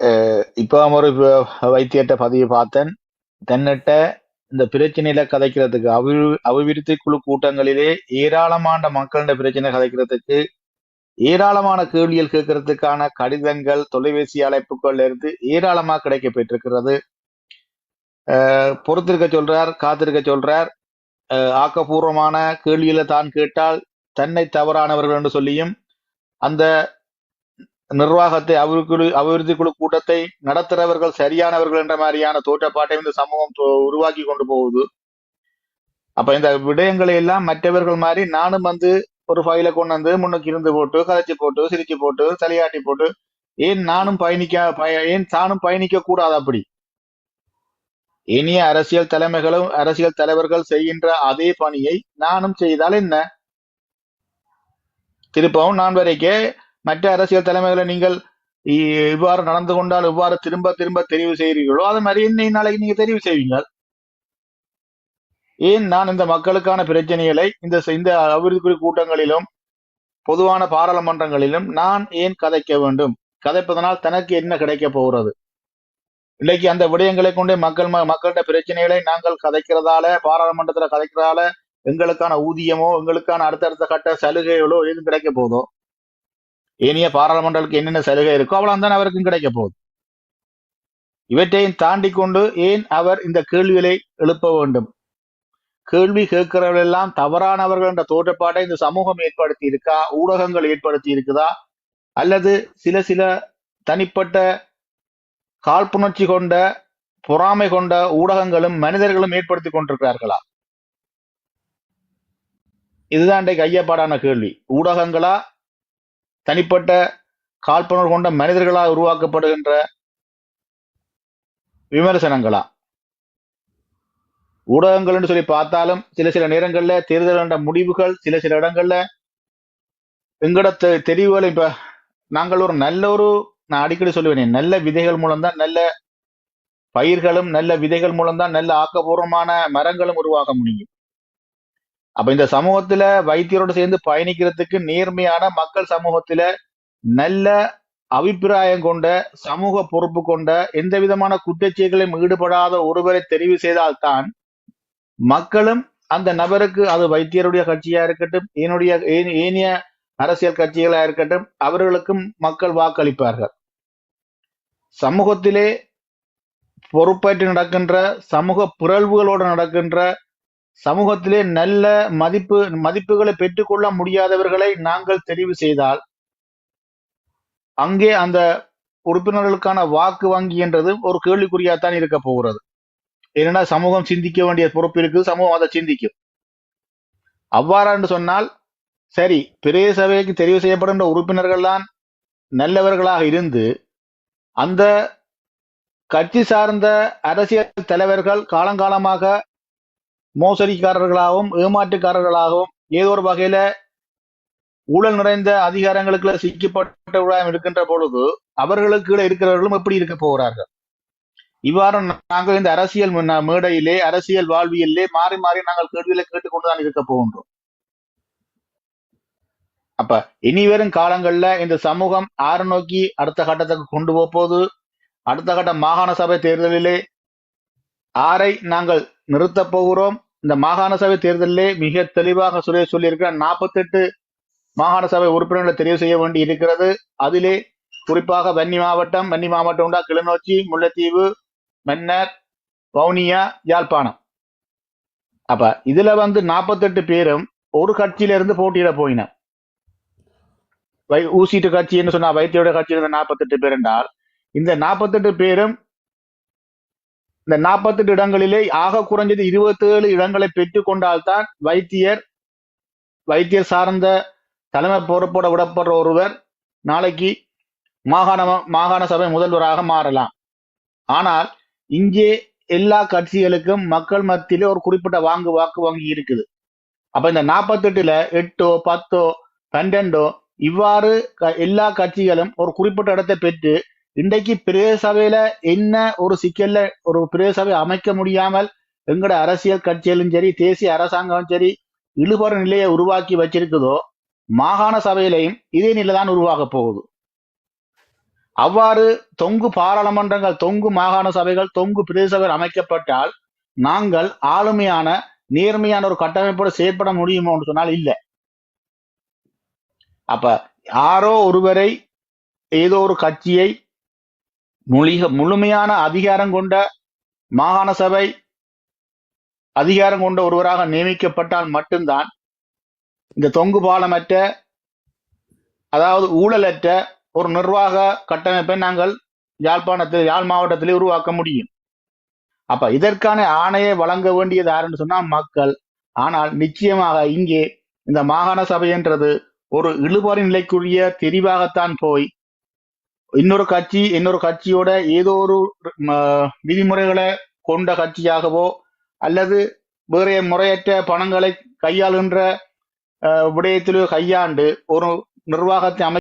அஹ் ஒரு வைத்தியத்தை பதிவு பார்த்தேன். தென்னிட்ட இந்த பிரச்சனையில கதைக்கிறதுக்கு அபி அபிவிருத்தி குழு கூட்டங்களிலே ஏராளமான மக்களிட பிரச்சனை கதைக்கிறதுக்கு ஏராளமான கேள்விகள் கேட்கறதுக்கான கடிதங்கள் தொலைபேசி அழைப்புகள் இருந்து ஏராளமாக கிடைக்க பெற்றிருக்கிறது பொறுத்திருக்க சொல்றார் காத்திருக்க சொல்றார். அஹ் ஆக்கப்பூர்வமான கேள்விகளை தான் கேட்டால் தன்னை தவறானவர்கள் என்று சொல்லியும் அந்த நிர்வாகத்தை அபிவிருத்தி அபிவிருத்தி குழு கூட்டத்தை நடத்துறவர்கள் சரியானவர்கள் என்ற மாதிரியான தோற்றப்பாட்டை இந்த சமூகம் உருவாக்கி கொண்டு போகுது. அப்ப இந்த விடயங்களை எல்லாம் மற்றவர்கள் மாதிரி நானும் வந்து ஒரு ஃபைலை கொண்டு வந்து முன்னுக்கு இருந்து போட்டு கதைச்சு போட்டு சிரிச்சு போட்டு தலையாட்டி போட்டு ஏன் நானும் பயணிக்க ஏன் தானும் பயணிக்க கூடாது அப்படி? இனிய அரசியல் தலைமைகளும் அரசியல் தலைவர்கள் செய்கின்ற அதே பணியை நானும் செய்தால் என்ன? திருப்பவும் நான் வரைக்கே மற்ற அரசியல் தலைமைகளை நீங்கள் இவ்வாறு நடந்து கொண்டால் இவ்வாறு திரும்ப திரும்ப தெரிவு செய்கிறீர்களோ அது மாதிரி இன்னைக்கு நாளைக்கு நீங்க தெரிவு செய்வீங்க ஏன் நான் இந்த மக்களுக்கான பிரச்சனைகளை இந்த இந்த அபிவிருத்தி கூட்டங்களிலும் பொதுவான பாராளுமன்றங்களிலும் நான் ஏன் கதைக்க வேண்டும்? கதைப்பதனால் தனக்கு என்ன கிடைக்க போகிறது? இன்னைக்கு அந்த விடயங்களை கொண்டே மக்கள் ம- பிரச்சனைகளை நாங்கள் கதைக்கிறதால பாராளுமன்றத்துல கதைக்கிறதால எங்களுக்கான ஊதியமோ எங்களுக்கான அடுத்தடுத்த கட்ட சலுகைகளோ எதுவும் கிடைக்க போதோ ஏனைய பாராளுமன்றங்களுக்கு என்னென்ன சலுகை இருக்கோ அவ்வளவு தான் அவருக்கும் கிடைக்க போகுது. இவற்றையும் தாண்டி கொண்டு ஏன் அவர் இந்த கேள்விகளை எழுப்ப வேண்டும்? கேள்வி கேட்கிறவர்கள் எல்லாம் தவறானவர்கள் என்ற தோற்றப்பாட்டை இந்த சமூகம் ஏற்படுத்தி இருக்கா ஊடகங்கள் ஏற்படுத்தி இருக்குதா அல்லது சில சில தனிப்பட்ட காழ்ப்புணர்ச்சி கொண்ட பொறாமை கொண்ட ஊடகங்களும் மனிதர்களும் ஏற்படுத்தி கொண்டிருக்கிறார்களா? இதுதான் இன்றைக்கு ஐயப்பாடான கேள்வி. ஊடகங்களா தனிப்பட்ட காழ்ப்புணர்வு கொண்ட மனிதர்களால் உருவாக்கப்படுகின்ற விமர்சனங்களா? ஊடகங்கள் என்று சொல்லி பார்த்தாலும் சில சில நேரங்களில் தேர்தல் என்ற முடிவுகள் சில சில இடங்கள்ல எங்கட தெ- தெரிவுகள் இப்ப நாங்கள் ஒரு நல்ல ஒரு நான் அடிக்கடி சொல்லுவேன் நல்ல விதைகள் மூலம்தான் நல்ல பயிர்களும் நல்ல விதைகள் மூலம்தான் நல்ல ஆக்கப்பூர்வமான மரங்களும் உருவாக முடியும். அப்ப இந்த சமூகத்துல வைத்தியரோடு சேர்ந்து பயணிக்கிறதுக்கு நேர்மையான மக்கள் சமூகத்துல நல்ல அபிப்பிராயம் கொண்ட சமூக பொறுப்பு கொண்ட எந்த விதமான குற்றச்செயல்களையும் ஈடுபடாத ஒருவரை தெரிவு செய்தால்தான் மக்களும் அந்த நபருக்கு அது வைத்தியருடைய கட்சியா இருக்கட்டும் என்னுடைய ஏனைய அரசியல் கட்சிகளா இருக்கட்டும் அவர்களுக்கும் மக்கள் வாக்களிப்பார்கள். சமூகத்திலே பொறுப்பேற்று நடக்கின்ற சமூக பிறழ்வுகளோடு நடக்கின்ற சமூகத்திலே நல்ல மதிப்பு மதிப்புகளை பெற்றுக்கொள்ள முடியாதவர்களை நாங்கள் தெரிவு செய்தால் அங்கே அந்த உறுப்பினர்களுக்கான வாக்கு வங்கி என்றது ஒரு கேள்விக்குறியாத்தான் இருக்க போகிறது. ஏன்னா சமூகம் சிந்திக்க வேண்டிய பொறுப்பு இருக்கு சமூகம் அதை சிந்திக்கும். அவ்வாறா என்று சொன்னால் சரி பெரிய சபைக்கு தெரிவு செய்யப்படுகின்ற உறுப்பினர்கள் தான் நல்லவர்களாக இருந்து அந்த கட்சி சார்ந்த அரசியல் தலைவர்கள் காலங்காலமாக மோசடிக்காரர்களாகவும் ஏமாற்றுக்காரர்களாகவும் ஏதோ ஒரு வகையில ஊழல் நிறைந்த அதிகாரங்களுக்குள்ள சிக்கப்பட்டவர்களாக இருக்கின்ற பொழுது அவர்களுக்கு கீழே இருக்கிறவர்களும் எப்படி இருக்க போகிறார்கள்? இவ்வாறு நாங்கள் இந்த அரசியல் மேடையிலே அரசியல் வாழ்வியலிலே மாறி மாறி நாங்கள் கேள்விகளை கேட்டுக்கொண்டுதான் இருக்க போகின்றோம். அப்ப இனி வரும் காலங்கள்ல இந்த சமூகம் ஆறு நோக்கி அடுத்த கட்டத்துக்கு கொண்டு போக போகுது அடுத்த கட்ட மாகாண சபை தேர்தலிலே ஆரை நாங்கள் நிறுத்தப் போகிறோம். இந்த மாகாண சபை தேர்தலிலே மிக தெளிவாக சொல்லி சொல்லியிருக்கிற நாற்பத்தெட்டு மாகாண சபை உறுப்பினர்களை தெரிவு செய்ய வேண்டி இருக்கிறது. அதிலே குறிப்பாக வன்னி மாவட்டம் வன்னி மாவட்டம் உண்டா? கிளிநொச்சி முல்லைத்தீவு மன்னர் வவுனியா யாழ்ப்பாணம். அப்ப இதுல வந்து நாற்பத்தெட்டு பேரும் ஒரு கட்சியில இருந்து போட்டியிட போயின. வை ஊசிட்டு கட்சின்னு சொன்னா வைத்தியோட கட்சி இருந்த நாற்பத்தெட்டு பேர் என்றால் இந்த நாற்பத்தெட்டு பேரும் இந்த நாற்பத்தெட்டு இடங்களிலே ஆக குறைஞ்சது இருபத்தேழு இடங்களை பெற்று கொண்டால்தான் வைத்தியர் வைத்தியர் சார்ந்த தலைமை பொறுப்போட விடப்படுற ஒருவர் நாளைக்கு மாகாண மாகாண சபை முதல்வராக மாறலாம். ஆனால் இங்கே எல்லா கட்சிகளுக்கும் மக்கள் மத்தியிலே ஒரு குறிப்பிட்ட வாங்கு வாக்கு வங்கி இருக்குது. அப்ப இந்த நாற்பத்தெட்டுல எட்டோ பத்தோ பன்னெண்டோ இவ்வாறு க- எல்லா கட்சிகளும் ஒரு குறிப்பிட்ட இடத்தை பெற்று இன்றைக்கு பிரதேச சபையில என்ன ஒரு சிக்கல்ல ஒரு பிரதேச சபை அமைக்க முடியாமல் எங்கட அரசியல் கட்சிகளும் சரி தேசிய அரசாங்கம் சரி இழுபற நிலையை உருவாக்கி வச்சிருக்குதோ மாகாண சபையிலையும் இதே நிலை தான் உருவாக போகுது. அவ்வாறு தொங்கு பாராளுமன்றங்கள் தொங்கு மாகாண சபைகள் தொங்கு பிரதேச அமைக்கப்பட்டால் நாங்கள் ஆளுமையான நேர்மையான ஒரு கட்டமைப்போடு செயற்பட முடியுமோன்னு சொன்னால் இல்லை. அப்ப யாரோ ஒருவரை ஏதோ ஒரு கட்சியை முழிக முழுமையான அதிகாரம் கொண்ட மாகாண சபை அதிகாரம் கொண்ட ஒருவராக நியமிக்கப்பட்டால் மட்டும்தான் இந்த தொங்கு பாலமற்ற அதாவது ஊழலற்ற ஒரு நிர்வாக கட்டமைப்பை நாங்கள் யாழ்ப்பாணத்தில் யாழ் மாவட்டத்திலே உருவாக்க முடியும். அப்ப இதற்கான ஆணையை வழங்க வேண்டியது யாருன்னு சொன்னா மக்கள். ஆனால் நிச்சயமாக இங்கே இந்த மாகாண சபை என்றது ஒரு இழுபறி நிலைக்குரிய தெரிவாகத்தான் போய் இன்னொரு கட்சி இன்னொரு கட்சியோட ஏதோ ஒரு விதிமுறைகளை கொண்ட கட்சியாகவோ அல்லது வேற முறையற்ற பணங்களை கையாளுகின்ற அஹ், விடயத்திலோ கையாண்டு ஒரு நிர்வாகத்தை அமை